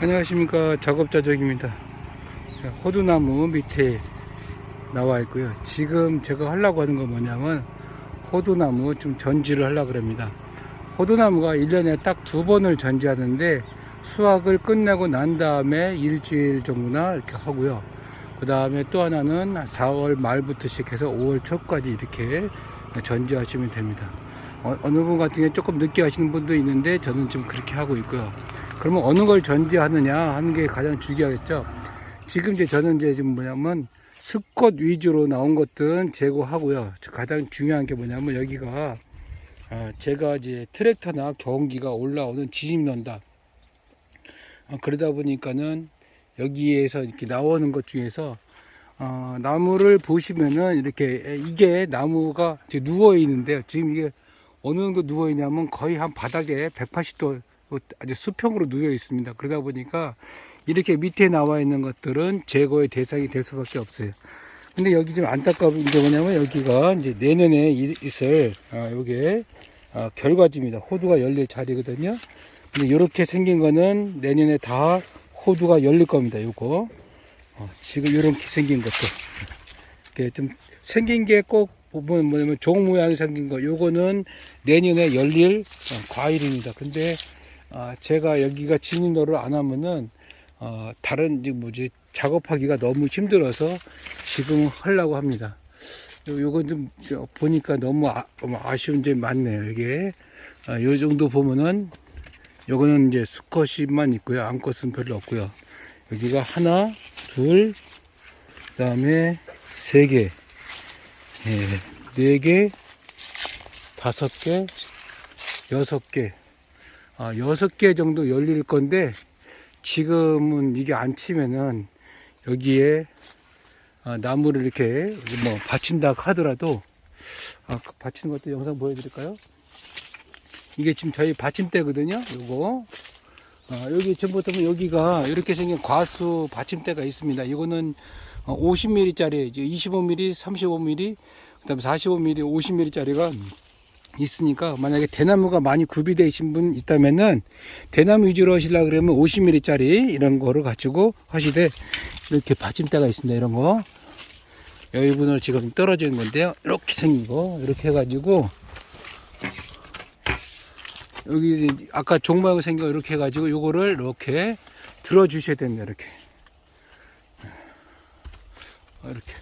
안녕하십니까. 작업자적입니다. 호두나무 밑에 나와 있고요. 지금 제가 하려고 하는 건 뭐냐면 호두나무 좀 전지를 하려고 합니다. 호두나무가 1년에 딱 두 번을 전지하는데 수확을 끝내고 난 다음에 일주일 정도나 이렇게 하고요. 그 다음에 또 하나는 4월 말부터 시작해서 5월 초까지 이렇게 전지하시면 됩니다. 어, 어느 분 같은 경우에 조금 늦게 하시는 분도 있는데 저는 지금 그렇게 하고 있고요 그러면 어느 걸 전지하느냐 하는 게 가장 중요하겠죠. 지금 이제 저는 이제 지금 뭐냐면 수컷 위주로 나온 것들은 제거하고요. 가장 중요한 게 뭐냐면 여기가 아, 제가 이제 트랙터나 경기가 올라오는 지짐 논다. 아, 그러다 보니까는 여기에서 이렇게 나오는 것 중에서 어, 나무를 보시면은 이렇게 이게 나무가 누워 있는데요. 지금 이게 어느 정도 누워 있냐면 거의 한 바닥에 180도 아주 수평으로 누워 있습니다. 그러다 보니까 이렇게 밑에 나와 있는 것들은 제거의 대상이 될 수밖에 없어요. 근데 여기 좀 안타까운 게 뭐냐면 여기가 이제 내년에 이- 있을 아, 요게 아, 결과지입니다. 호두가 열릴 자리거든요. 근데 이렇게 생긴 거는 내년에 다 호두가 열릴 겁니다. 요거 어, 지금 이렇게 생긴 것도 이렇게 좀 생긴 게 꼭 보면 뭐냐면 종 모양이 생긴 거 요거는 내년에 열릴 어, 과일입니다. 근데 아, 제가 여기가 진입로를 안 하면은 어, 다른 뭐지 작업하기가 너무 힘들어서 지금 하려고 합니다. 요, 요건 좀 저, 보니까 너무 아, 너무 아쉬운 점이 많네요. 이게 아, 요 정도 보면은 요거는 이제 수컷이만 있고요. 암컷은 별로 없고요. 여기가 하나, 둘, 그다음에 세 개, 예, 네 개, 다섯 개, 여섯 개. 아, 여섯 개 정도 열릴 건데 지금은 이게 안 치면은 여기에 아, 나무를 이렇게 뭐 받친다 하더라도 아, 그 받치는 것도 영상 보여드릴까요? 이게 지금 저희 받침대거든요. 요거 아, 여기 전부 보면 여기가 이렇게 생긴 과수 받침대가 있습니다. 이거는 50mm 짜리, 25mm, 35mm, 그다음에 45mm, 50mm짜리가 있으니까 만약에 대나무가 많이 구비되신 분 있다면은 대나무 위주로 하시려 그러면 50mm짜리 이런 거를 가지고 하시되 이렇게 받침대가 있습니다. 이런 거. 여기분을 지금 떨어져 있는 건데요. 이렇게 생긴 거 이렇게 해가지고 여기 아까 종 모양 생긴 거 이렇게 해가지고 요거를 이렇게 들어 주셔야 됩니다. 이렇게. 어, 이렇게.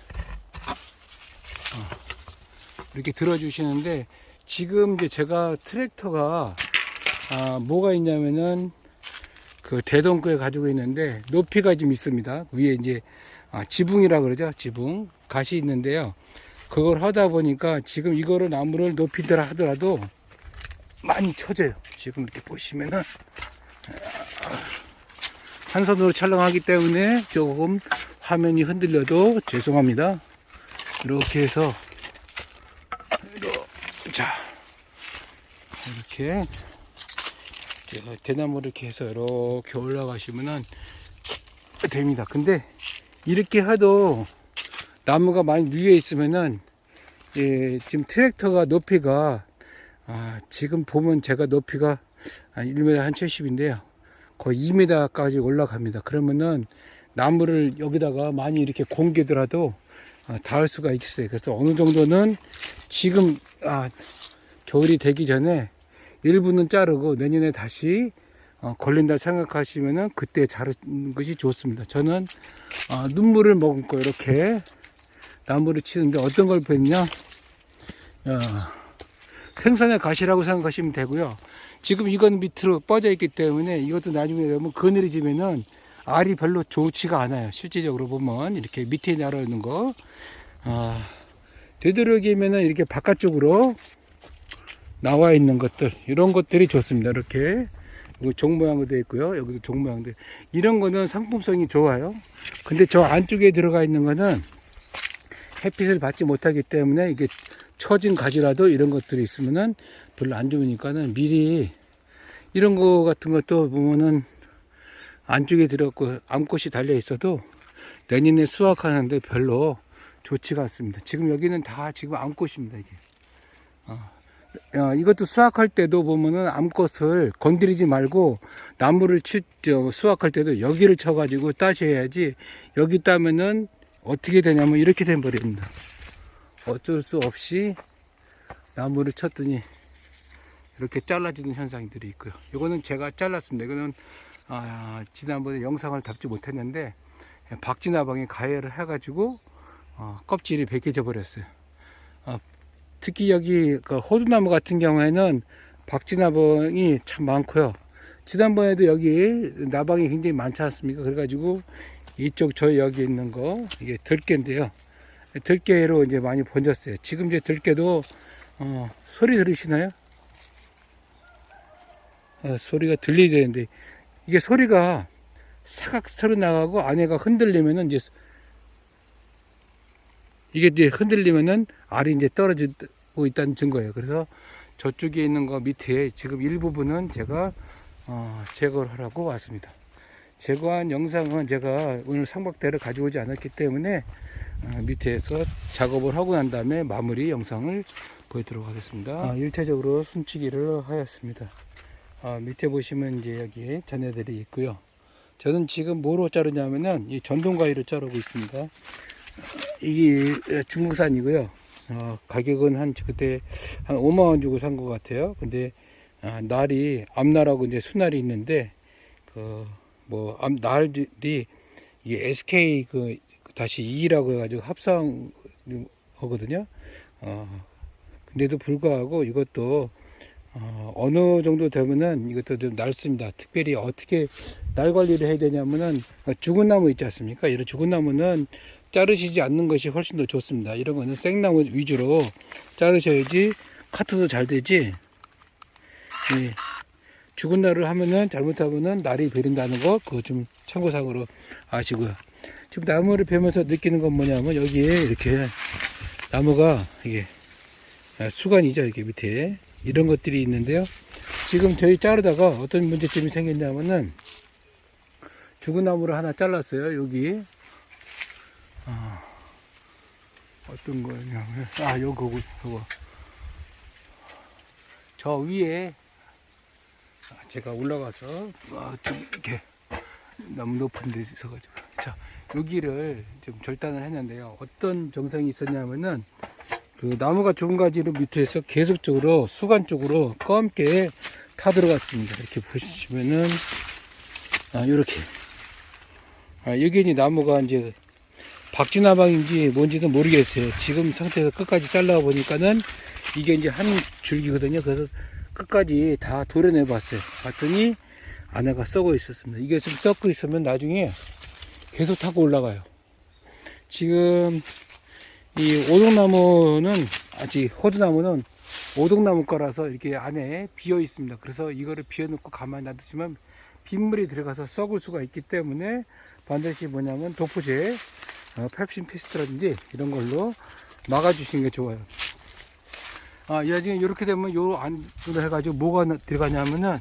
어, 이렇게 들어 주시는데 지금 이제 제가 트랙터가 아, 뭐가 있냐면은 그 대동구에 가지고 있는데 높이가 좀 있습니다. 위에 이제 아, 지붕이라 그러죠. 지붕 가시 있는데요. 그걸 하다 보니까 지금 이거를 나무를 높이더라 하더라도 많이 쳐져요. 지금 이렇게 보시면은 아, 한 손으로 촬영하기 때문에 조금 화면이 흔들려도 죄송합니다. 이렇게 해서 자 이렇게 대나무를 이렇게 해서 이렇게 올라가시면은 됩니다. 근데 이렇게 해도 나무가 많이 누워 있으면은 예, 지금 트랙터가 높이가 아, 지금 보면 제가 높이가 한 1m 한 70인데요. 거의 2m까지 올라갑니다. 그러면은 나무를 여기다가 많이 이렇게 공개더라도 아, 닿을 수가 있어요. 그래서 어느 정도는 지금 아, 겨울이 되기 전에 일부는 자르고 내년에 다시 어, 걸린다 생각하시면은 그때 자르는 것이 좋습니다. 저는 어, 눈물을 머금고 이렇게 나무를 치는데 어떤 걸 뺐냐? 어, 생선의 가시라고 생각하시면 되고요. 지금 이건 밑으로 뻗어 있기 때문에 이것도 나중에 되면 그늘이 지면은 알이 별로 좋지가 않아요. 실질적으로 보면 이렇게 밑에 날아 있는 거. 아, 되도록이면은 이렇게 바깥쪽으로 나와 있는 것들 이런 것들이 좋습니다. 이렇게 종 모양으로 되어 있고요. 여기도 종 모양도 이런 거는 상품성이 좋아요. 근데 저 안쪽에 들어가 있는 거는 햇빛을 받지 못하기 때문에 이게 처진 가지라도 이런 것들이 있으면은 별로 안 좋으니까는 미리 이런 거 같은 것도 보면은 안쪽에 들어갔고 암꽃이 달려 있어도 내년에 수확하는데 별로 좋지가 않습니다. 지금 여기는 다 지금 암꽃입니다. 이게 어, 어, 이것도 수확할 때도 보면은 암꽃을 건드리지 말고 나무를 칠, 저, 수확할 때도 여기를 쳐가지고 따셔야지 여기 따면은 어떻게 되냐면 이렇게 돼버립니다. 어쩔 수 없이 나무를 쳤더니 이렇게 잘라지는 현상들이 있고요. 이거는 제가 잘랐습니다. 이거는 아, 지난번에 영상을 담지 못했는데 박쥐나방이 가해를 해가지고 어, 껍질이 벗겨져 버렸어요. 어, 특히 여기 그 호두나무 같은 경우에는 박쥐나방이 참 많고요. 지난번에도 여기 나방이 굉장히 많지 않습니까? 그래가지고 이쪽 저 여기 있는 거 이게 들깨인데요. 들깨로 이제 많이 번졌어요. 지금 이제 들깨도 어, 소리 들으시나요? 어, 소리가 들리되는데 이게 소리가 사각 소리 나가고 안에가 흔들리면은 이제 이게 이제 흔들리면은 알이 이제 떨어지고 있다는 증거예요. 그래서 저쪽에 있는 거 밑에 지금 일부분은 제가 어, 제거를 하라고 왔습니다. 제거한 영상은 제가 오늘 상박대를 가져오지 않았기 때문에 어, 밑에서 작업을 하고 난 다음에 마무리 영상을 보여드리도록 하겠습니다. 아, 일차적으로 숨치기를 하였습니다. 아, 밑에 보시면 이제 여기 전애들이 있고요. 저는 지금 뭐로 자르냐면은 이 전동가위로 자르고 있습니다. 이게 중국산이고요. 어, 가격은 한 그때 한 5만 원 주고 산 것 같아요. 근데 아, 날이 앞날하고 이제 수날이 있는데 그뭐 앞날이 이게 SK 그 다시 2라고 해가지고 합성 하거든요. 어, 근데도 불구하고 이것도 어, 어느 정도 되면은 이것도 좀 날습니다. 특별히 어떻게 날 관리를 해야 되냐면은 죽은 나무 있지 않습니까? 이런 죽은 나무는 자르시지 않는 것이 훨씬 더 좋습니다. 이런 거는 생나무 위주로 자르셔야지 카트도 잘 되지. 예. 죽은 날을 하면은 잘못하면은 날이 베린다는 거 그거 좀 참고상으로 아시고요. 지금 나무를 베면서 느끼는 건 뭐냐면 여기에 이렇게 나무가 이게 아, 수관이죠 이렇게 밑에 이런 것들이 있는데요. 지금 저희 자르다가 어떤 문제점이 생겼냐면은 죽은 나무를 하나 잘랐어요. 여기 아, 어떤 거냐면 아 요거 요거 저 위에 아, 제가 올라가서 아, 좀 이렇게 너무 높은 데 있어가지고. 자 여기를 좀 절단을 했는데요. 어떤 정상이 있었냐면은 그 나무가 죽은 가지를 밑에서 계속적으로 수간 쪽으로 검게 타 들어갔습니다. 이렇게 보시면은 아 이렇게. 아 여기 이 나무가 이제 박쥐나방인지 뭔지는 모르겠어요. 지금 상태에서 끝까지 잘라 보니까는 이게 이제 한 줄기거든요. 그래서 끝까지 다 도려내 봤어요. 봤더니 안에가 썩어 있었습니다. 이게 좀 썩고 있으면 나중에 계속 타고 올라가요. 지금 이 오동나무는 아직 호두나무는 오동나무 거라서 이렇게 안에 비어 있습니다. 그래서 이거를 비워 놓고 가만히 놔두시면 빗물이 들어가서 썩을 수가 있기 때문에 반드시 뭐냐면 도포제 어, 펩신 페스트라든지 이런 걸로 막아주시는 게 좋아요. 아, 나중에 이렇게 되면 요 안으로 해가지고 뭐가 나- 들어가냐면은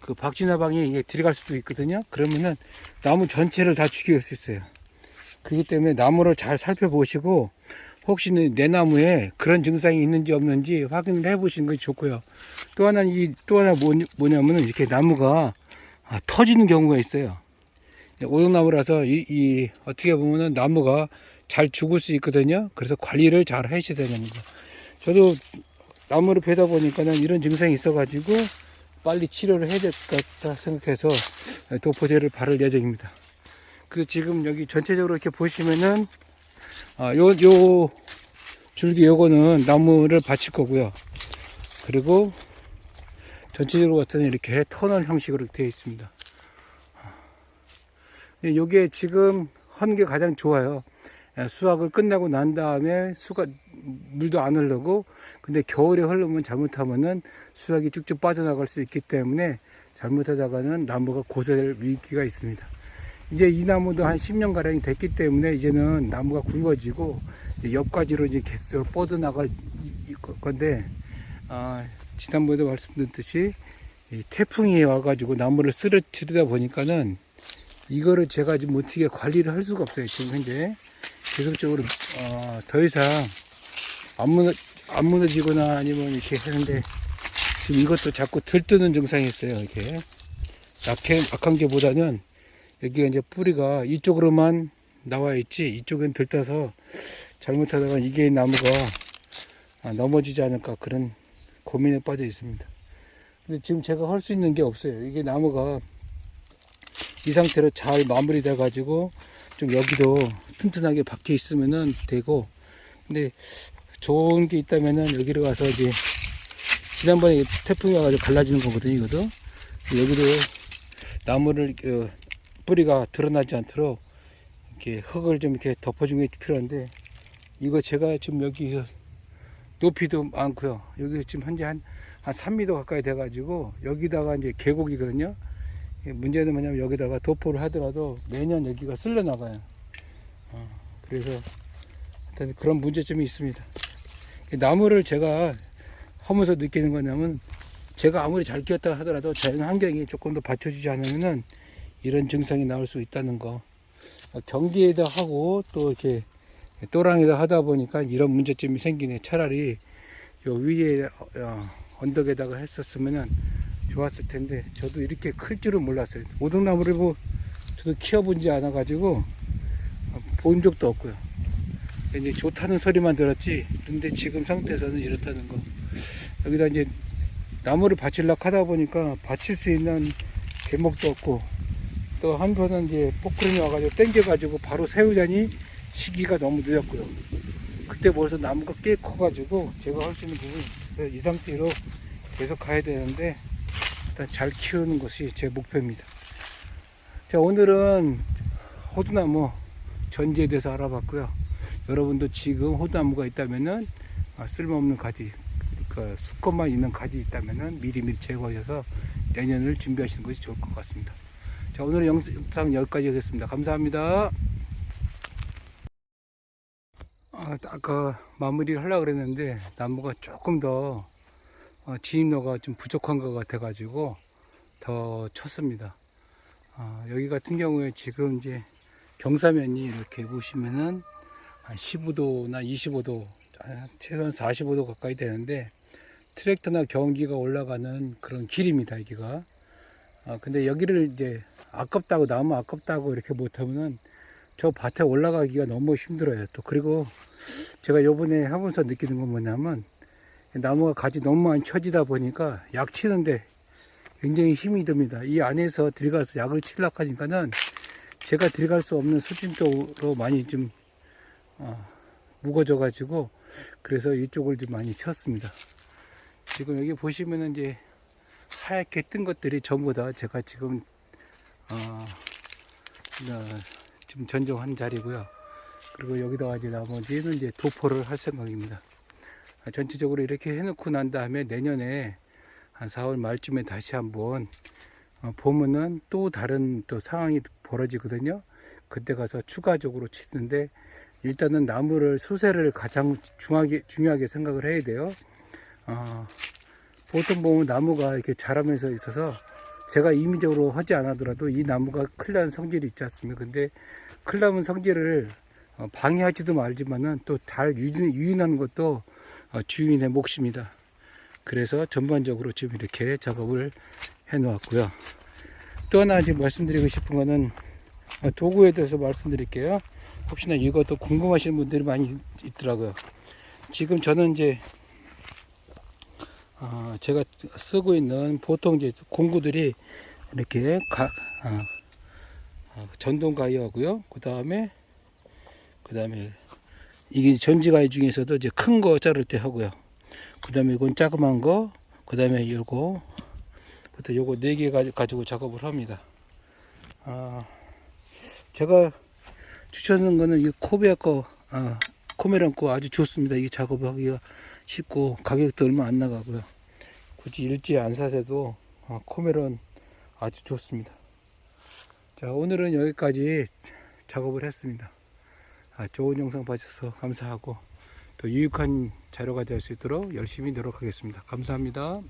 그 박쥐나방이 이게 들어갈 수도 있거든요. 그러면은 나무 전체를 다 죽일 수 있어요. 그렇기 때문에 나무를 잘 살펴보시고 혹시 내 나무에 그런 증상이 있는지 없는지 확인을 해보시는 것이 좋고요. 또 하나 이또 하나 뭐, 뭐냐면은 이렇게 나무가 아, 터지는 경우가 있어요. 오동나무라서 이, 이 어떻게 보면은 나무가 잘 죽을 수 있거든요. 그래서 관리를 잘 하셔야 되는 거. 저도 나무를 베다 보니까는 이런 증상이 있어가지고 빨리 치료를 해야 될 것 같다 생각해서 도포제를 바를 예정입니다. 그 지금 여기 전체적으로 이렇게 보시면은 아, 요, 요 줄기 요거는 나무를 받칠 거고요. 그리고 전체적으로 같은 이렇게 터널 형식으로 되어 있습니다. 예, 요게 지금 하는 게 가장 좋아요. 예, 수확을 끝내고 난 다음에 수가 물도 안 흐르고 근데 겨울에 흐르면 잘못하면은 수확이 쭉쭉 빠져나갈 수 있기 때문에 잘못하다가는 나무가 고소될 위기가 있습니다. 이제 이 나무도 한 10년 가량이 됐기 때문에 이제는 나무가 굵어지고 옆가지로 이제 뻗어 나갈 이- 이 건데 아, 지난번에도 말씀드렸듯이 이 태풍이 와가지고 나무를 쓰러뜨리다 보니까는 이거를 제가 지금 어떻게 관리를 할 수가 없어요. 지금 현재 계속적으로 어, 더 이상 아무 안 무너지거나 아니면 이렇게 하는데 지금 이것도 자꾸 들뜨는 증상이 있어요. 이렇게 약해, 약한 게보다는 여기가 이제 뿌리가 이쪽으로만 나와 있지 이쪽엔 들떠서 잘못하다가 이게 나무가 아, 넘어지지 않을까 그런 고민에 빠져 있습니다. 근데 지금 제가 할 수 있는 게 없어요. 이게 나무가 이 상태로 잘 마무리돼 가지고 좀 여기도 튼튼하게 박혀 있으면은 되고. 근데 좋은 게 있다면은 여기로 가서 이제 지난번에 태풍이 와가지고 갈라지는 거거든요 이것도. 여기도 나무를 어, 뿌리가 드러나지 않도록 이렇게 흙을 좀 이렇게 덮어주는 게 필요한데 이거 제가 지금 여기 높이도 많고요. 여기 지금 현재 한, 한 3m 가까이 돼 가지고 여기다가 이제 계곡이거든요. 예, 문제는 뭐냐면 여기다가 도포를 하더라도 매년 여기가 쓸려 나가요. 어, 그래서 하여튼 그런 문제점이 있습니다. 나무를 제가 하면서 느끼는 거냐면 제가 아무리 잘 키웠다 하더라도 자연 환경이 조금 더 받쳐주지 않으면은 이런 증상이 나올 수 있다는 거. 어, 경기에다 하고 또 이렇게 또랑에다 하다 보니까 이런 문제점이 생기네. 차라리 요 위에 어, 언덕에다가 했었으면은 좋았을 텐데 저도 이렇게 클 줄은 몰랐어요. 오동나무를 뭐 저도 키워본 지 않아 가지고 본 적도 없고요. 이제 좋다는 소리만 들었지. 그런데 지금 상태에서는 이렇다는 거. 여기다 이제 나무를 받치려고 하다 보니까 받칠 수 있는 대목도 없고 또 한편은 이제 포크림이 와가지고 땡겨가지고 바로 세우자니 시기가 너무 늦었고요. 그때 벌써 나무가 꽤 커가지고 제가 할 수 있는 부분 이 상태로 계속 가야 되는데 일단 잘 키우는 것이 제 목표입니다. 자, 오늘은 호두나무 전지에 대해서 알아봤고요. 여러분도 지금 호두나무가 있다면은 아, 쓸모없는 가지, 그 수컷만 있는 가지 있다면은 미리미리 제거하셔서 내년을 준비하시는 것이 좋을 것 같습니다. 자, 오늘 영상 여기까지 하겠습니다. 감사합니다. 아, 아까 마무리를 하려고 그랬는데 나무가 조금 더 어, 진입로가 좀 부족한 것 같아 가지고 더 쳤습니다. 어, 여기 같은 경우에 지금 이제 경사면이 이렇게 보시면은 한 15도나 25도 최소한 45도 가까이 되는데 트랙터나 경기가 올라가는 그런 길입니다 여기가. 아, 근데 여기를 이제 아깝다고 나무 아깝다고 이렇게 못하면은 저 밭에 올라가기가 너무 힘들어요. 또 그리고 제가 요번에 하면서 느끼는 건 뭐냐면 나무가 가지 너무 많이 처지다 보니까 약 치는데 굉장히 힘이 듭니다. 이 안에서 들어가서 약을 치려고 하니까는 제가 들어갈 수 없는 수준적으로 많이 좀 어, 무거져 가지고 그래서 이쪽을 좀 많이 쳤습니다. 지금 여기 보시면은 이제 하얗게 뜬 것들이 전부 다 제가 지금 어, 어, 지금 전정한 자리고요. 그리고 여기다가 이제 나머지는 이제 도포를 할 생각입니다. 전체적으로 이렇게 해놓고 난 다음에 내년에 한 4월 말쯤에 다시 한번 어, 보면은 또 다른 또 상황이 벌어지거든요. 그때 가서 추가적으로 치는데 일단은 나무를 수세를 가장 중하게, 중요하게 생각을 해야 돼요. 어, 보통 보면 나무가 이렇게 자라면서 있어서 제가 임의적으로 하지 않아더라도 이 나무가 클난 성질이 있지 않습니까? 근데 클나은 성질을 어, 방해하지도 말지만은 또 잘 유인하는 것도 어, 주인의 몫입니다. 그래서 전반적으로 지금 이렇게 작업을 해 놓았고요. 또 하나 지금 말씀드리고 싶은 거는 어, 도구에 대해서 말씀드릴게요. 혹시나 이것도 궁금하신 분들이 많이 있더라고요. 지금 저는 이제 어, 제가 쓰고 있는 보통 이제 공구들이 이렇게 가, 어, 어, 전동 가이어고요. 그 다음에 그 다음에 이게 전지가위 중에서도 이제 큰 거 자를 때 하고요. 그 다음에 이건 자그만 거, 그 다음에 요거, 부터 요거 네 개 가지고 작업을 합니다. 아, 제가 추천하는 거는 이 코베아 거, 아, 코메론 거 아주 좋습니다. 이 작업하기가 쉽고 가격도 얼마 안 나가고요. 굳이 일지 안 사셔도 아, 코메론 아주 좋습니다. 자, 오늘은 여기까지 작업을 했습니다. 아, 좋은 영상 봐주셔서 감사하고 또 유익한 자료가 될 수 있도록 열심히 노력하겠습니다. 감사합니다.